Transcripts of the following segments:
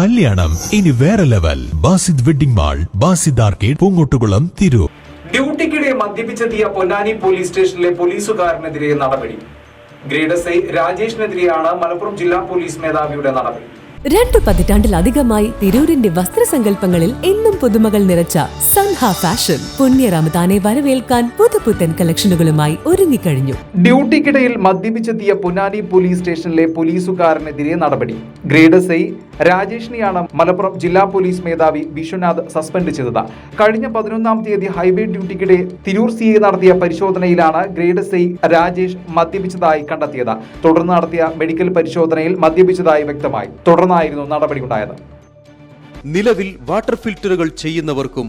കല്യാണം. ഇനി വേറെ level Basid wedding mall Basid arcade Poongottukulam Tirur. ഡ്യൂട്ടിക്കിടെ മദ്യപിച്ചെത്തിയ പൊന്നാനി പോലീസ് സ്റ്റേഷനിലെ പോലീസുകാരനെതിരെ നടപടി. ഗ്രേഡ് എസ് ഐ രാജേഷിനെതിരെയാണ് മലപ്പുറം ജില്ലാ പോലീസ് മേധാവിയുടെ നടപടി. രണ്ടു പതിറ്റാണ്ടിലധികമായി തിരൂരിന്റെ വസ്ത്രസങ്കല്പങ്ങളിൽ എന്നും പുതുമകൾ നിറച്ച സൻഹ ഫാഷൻ പുണ്യറമദാനെ വരവേൽക്കാൻ പുതുപുത്തൻ കളക്ഷനുകളുമായി ഒരുങ്ങിക്കഴിഞ്ഞു. ഡ്യൂട്ടിക്കിടയിൽ മദ്യപിച്ചെത്തിയ പൊന്നാനി പോലീസ് സ്റ്റേഷനിലെ പോലീസുകാരനെതിരെ നടപടി. ഗ്രേഡ് എസ് ഐ രാജേഷിനെയാണ് മലപ്പുറം ജില്ലാ പോലീസ് മേധാവി വിശ്വനാഥ് സസ്പെൻഡ് ചെയ്തത്. കഴിഞ്ഞ പതിനൊന്നാം തീയതി ഹൈവേ ഡ്യൂട്ടിക്കിടെ തിരൂർ സി നടത്തിയ പരിശോധനയിലാണ് ഗ്രേഡ് സി രാജേഷ് മദ്യപിച്ചതായി കണ്ടെത്തിയത്. തുടർന്ന് നടത്തിയ മെഡിക്കൽ പരിശോധനയിൽ മദ്യപിച്ചതായി വ്യക്തമായി. തുടർന്നായിരുന്നു നടപടിയുണ്ടായത്. നിലവിൽ വാട്ടർ ഫിൽറ്ററുകൾ ചെയ്യുന്നവർക്കും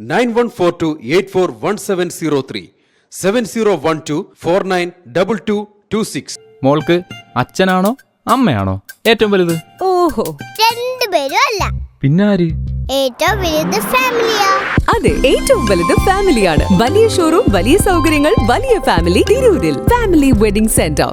nine one four two eight four one seven zero three seven zero one two four nine double two two six. മോൾക്ക് അച്ഛനാണോ അമ്മയാണോ? ഏറ്റവും വലുത്? ഓഹോ. രണ്ടുപേരും അല്ല. പിന്നാര്? ഏറ്റവും വലുത് ഫാമിലിയാ. അതെ ഏറ്റവും വലുത് ഫാമിലിയാണ്. വലിയ ഷോറൂം വലിയ സൗകര്യങ്ങൾ വലിയ ഫാമിലി തിരൂരിൽ. Family wedding centre